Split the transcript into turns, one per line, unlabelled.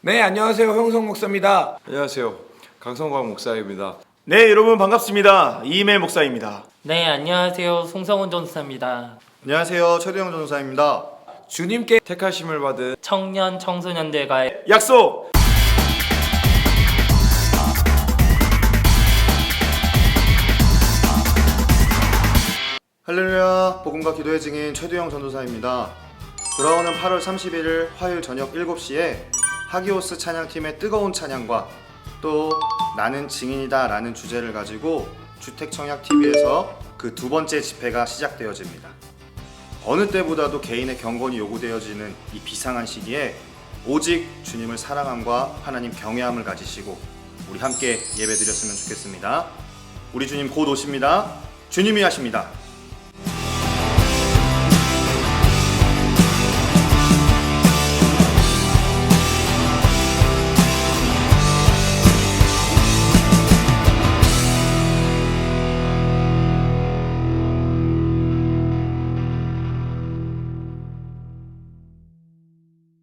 네, 안녕하세요. 형성 목사입니다.
안녕하세요. 강성광 목사입니다.
네, 여러분 반갑습니다. 이임일 목사입니다.
네, 안녕하세요. 송성훈 전사입니다.
안녕하세요. 최두영 전사입니다.
주님께
택하심을 받은
청년 청소년들과의
약속.
할렐루야. 복음과 기도의 증인 최두영 전도사입니다. 돌아오는 8월 31일 화요일 저녁 7시에 하기오스 찬양팀의 뜨거운 찬양과 또 나는 증인이다 라는 주제를 가지고 주택청약TV에서 그 두 번째 집회가 시작되어집니다. 어느 때보다도 개인의 경건이 요구되어지는 이 비상한 시기에 오직 주님을 사랑함과 하나님 경외함을 가지시고 우리 함께 예배드렸으면 좋겠습니다. 우리 주님 곧 오십니다. 주님이 하십니다.